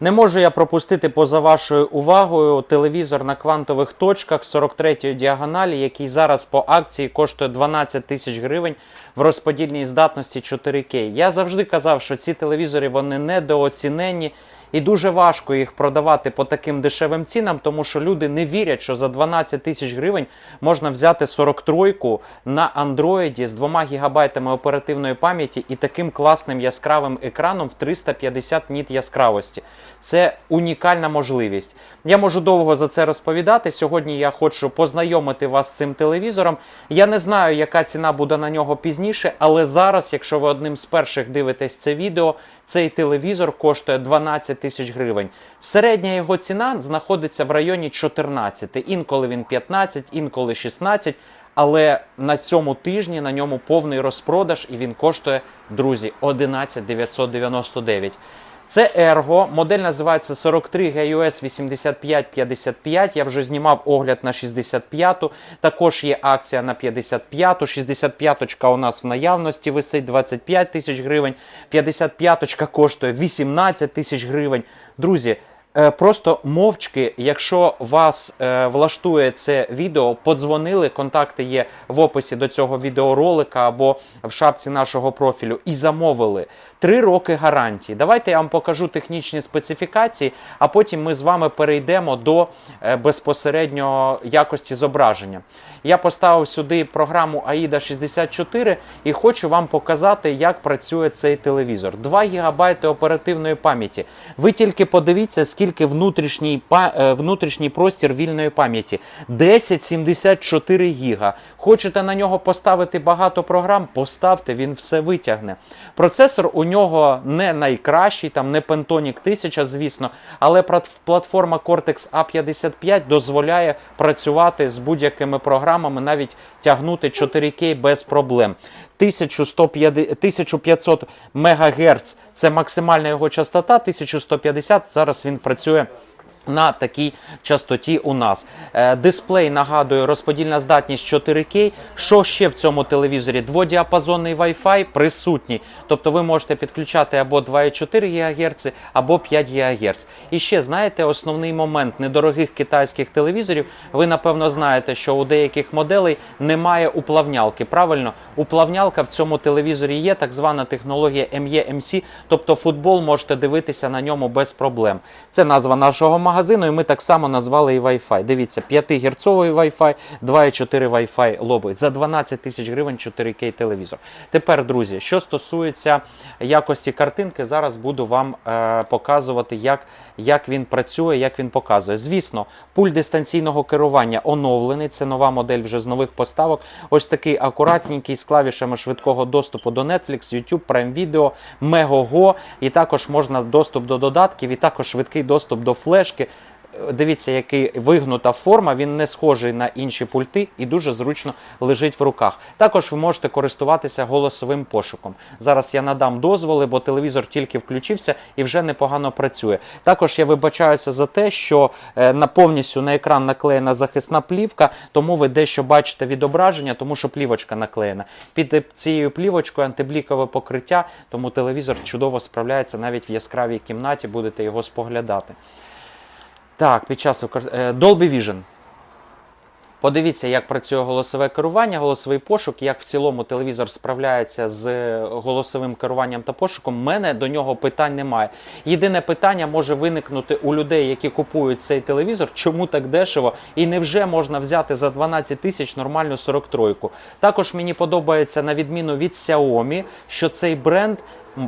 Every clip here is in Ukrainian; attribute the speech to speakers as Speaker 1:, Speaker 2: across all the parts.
Speaker 1: Не можу я пропустити поза вашою увагою телевізор на квантових точках 43-ї діагоналі, який зараз по акції коштує 12 тисяч гривень в розподільній здатності 4К. Я завжди казав, що ці телевізори вони недооцінені. І дуже важко їх продавати по таким дешевим цінам, тому що люди не вірять, що за 12 тисяч гривень можна взяти 43-ку на андроїді з 2 гігабайтами оперативної пам'яті і таким класним яскравим екраном в 350 ніт яскравості. Це унікальна можливість. Я можу довго за це розповідати. Сьогодні я хочу познайомити вас з цим телевізором. Я не знаю, яка ціна буде на нього пізніше, але зараз, якщо ви одним з перших дивитесь це відео, цей телевізор коштує 12 тисяч гривень. Середня його ціна знаходиться в районі 14. Інколи він 15, інколи 16. Але на цьому тижні на ньому повний розпродаж і він коштує, друзі, 11 999. Це Ergo, модель називається 43 GUS 8555. Я вже знімав огляд на 65-ту. Також є акція на 55-ту. 65-точка у нас в наявності висить 25 тисяч гривень. 55-точка коштує 18 тисяч гривень. Друзі. Е, Просто мовчки, якщо вас е, влаштує це відео, подзвонили, контакти є в описі до цього відеоролика або в шапці нашого профілю, і замовили. Три роки гарантії. Давайте я вам покажу технічні специфікації, а потім ми з вами перейдемо до е, безпосередньо якості зображення. Я поставив сюди програму AIDA 64 і хочу вам показати, як працює цей телевізор. 2 ГБ оперативної пам'яті. Ви тільки подивіться, скільки внутрішній, па- е, внутрішній простір вільної пам'яті. 1074 гіга. Хочете на нього поставити багато програм? Поставте, він все витягне. Процесор у нього не найкращий, там не Pentonic 1000, звісно, але платформа Cortex A55 дозволяє працювати з будь-якими програмами, навіть тягнути 4К без проблем. 1150 1500 МГц це максимальна його частота, 1150 зараз він працює. На такій частоті у нас Е, дисплей нагадую, розподільна здатність 4К. Що ще в цьому телевізорі? Дводіапазонний Wi-Fi присутній. Тобто ви можете підключати або 2,4 ГГц, або 5 ГГц. І ще знаєте, основний момент недорогих китайських телевізорів. Ви напевно знаєте, що у деяких моделей немає уплавнялки. Правильно, уплавнялка в цьому телевізорі є, так звана технологія MEMC, тобто футбол можете дивитися на ньому без проблем. Це назва нашого магазину, і ми так само назвали і Wi-Fi. Дивіться, 5 герцовий Wi-Fi, 2,4 Wi-Fi лоби. За 12 тисяч гривень 4К телевізор. Тепер, друзі, що стосується якості картинки, зараз буду вам е, показувати, як, як він працює, як він показує. Звісно, пульт дистанційного керування оновлений. Це нова модель вже з нових поставок. Ось такий акуратненький з клавішами швидкого доступу до Netflix, YouTube, Prime Video, Megogo. І також можна доступ до додатків, і також швидкий доступ до флешки. Е, Дивіться, який вигнута форма, він не схожий на інші пульти і дуже зручно лежить в руках. Також ви можете користуватися голосовим пошуком. Зараз я надам дозволи, бо телевізор тільки включився і вже непогано працює. Також я вибачаюся за те, що е, на повністю на екран наклеєна захисна плівка, тому ви дещо бачите відображення, тому що плівочка наклеєна. Під е, цією плівочкою антиблікове покриття, тому телевізор чудово справляється навіть в яскравій кімнаті, будете його споглядати. Так, під час е, Dolby Vision. Подивіться, як працює голосове керування, голосовий пошук, як в цілому телевізор справляється з е, голосовим керуванням та пошуком. У мене до нього питань немає. Єдине питання може виникнути у людей, які купують цей телевізор, чому так дешево, і невже можна взяти за 12 тисяч нормальну 43-ку. Також мені подобається, на відміну від Xiaomi, що цей бренд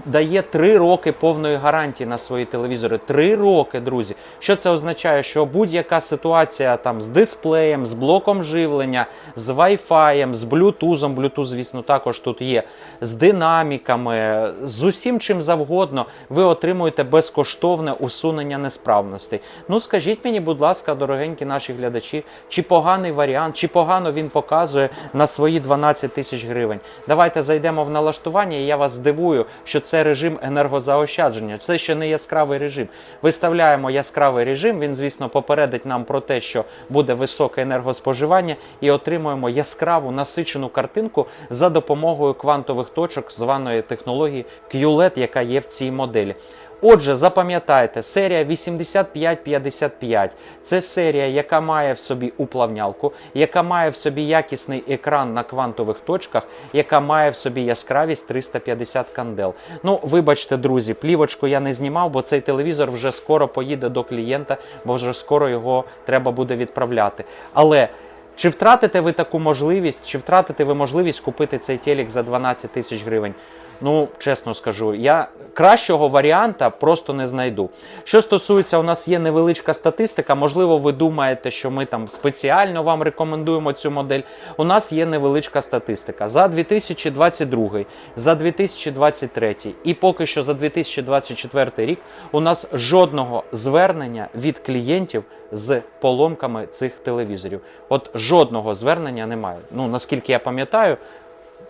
Speaker 1: дає 3 роки повної гарантії на свої телевізори. 3 роки, друзі. Що це означає? Що будь-яка ситуація там з дисплеєм, з блоком живлення, з Wi-Fi, з Bluetooth, Bluetooth, звісно, також тут є, з динаміками, з усім чим завгодно, ви отримуєте безкоштовне усунення несправностей. Ну скажіть мені, будь ласка, дорогенькі наші глядачі, чи поганий варіант, чи погано він показує на свої 12 тисяч гривень. Давайте зайдемо в налаштування, і я вас здивую, що це режим енергозаощадження. Це ще не яскравий режим. Виставляємо яскравий режим. Він, звісно, попередить нам про те, що буде високе енергоспоживання, і отримуємо яскраву насичену картинку за допомогою квантових точок, званої технології QLED, яка є в цій моделі. Отже, запам'ятайте, серія 8555 це серія, яка має в собі уплавнялку, яка має в собі якісний екран на квантових точках, яка має в собі яскравість 350 кандел. Ну, вибачте, друзі, плівочку я не знімав, бо цей телевізор вже скоро поїде до клієнта, бо вже скоро його треба буде відправляти. Але чи втратите ви таку можливість, чи втратите ви можливість купити цей телек за 12 тисяч гривень? Ну, чесно скажу, я кращого варіанта просто не знайду. Що стосується, у нас є невеличка статистика. Можливо, ви думаєте, що ми там спеціально вам рекомендуємо цю модель. У нас є невеличка статистика за 2022, за 2023 і поки що за 2024 рік у нас жодного звернення від клієнтів з поломками цих телевізорів. От жодного звернення немає. Ну наскільки я пам'ятаю.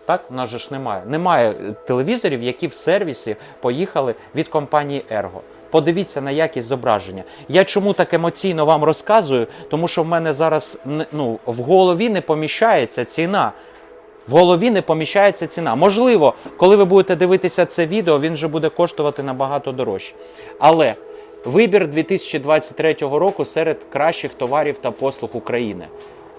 Speaker 1: Так, у нас же ж немає. Немає телевізорів, які в сервісі поїхали від компанії Ergo. Подивіться на якість зображення. Я чому так емоційно вам розказую? Тому що в мене зараз ну, в голові не поміщається ціна. В голові не поміщається ціна. Можливо, коли ви будете дивитися це відео, він вже буде коштувати набагато дорожче. Але вибір 2023 року серед кращих товарів та послуг України.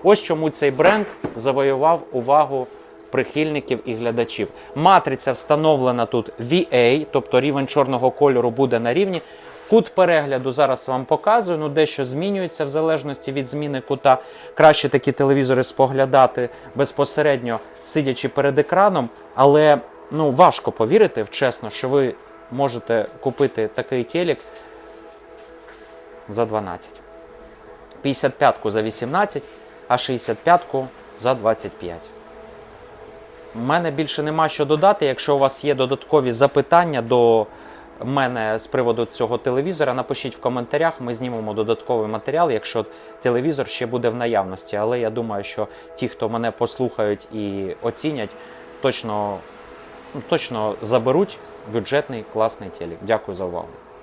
Speaker 1: Ось чому цей бренд завоював увагу прихильників і глядачів. Матриця встановлена тут VA, тобто рівень чорного кольору буде на рівні. Кут перегляду зараз вам показую, ну дещо змінюється в залежності від зміни кута. Краще такі телевізори споглядати безпосередньо сидячи перед екраном, але ну важко повірити, чесно, що ви можете купити такий телек за 12. 55-ку за 18, а 65-ку за 25. Мене більше нема що додати. Якщо у вас є додаткові запитання до мене з приводу цього телевізора, напишіть в коментарях. Ми знімемо додатковий матеріал, якщо телевізор ще буде в наявності. Але я думаю, що ті, хто мене послухають і оцінять, точно, ну, точно заберуть бюджетний класний телек. Дякую за увагу.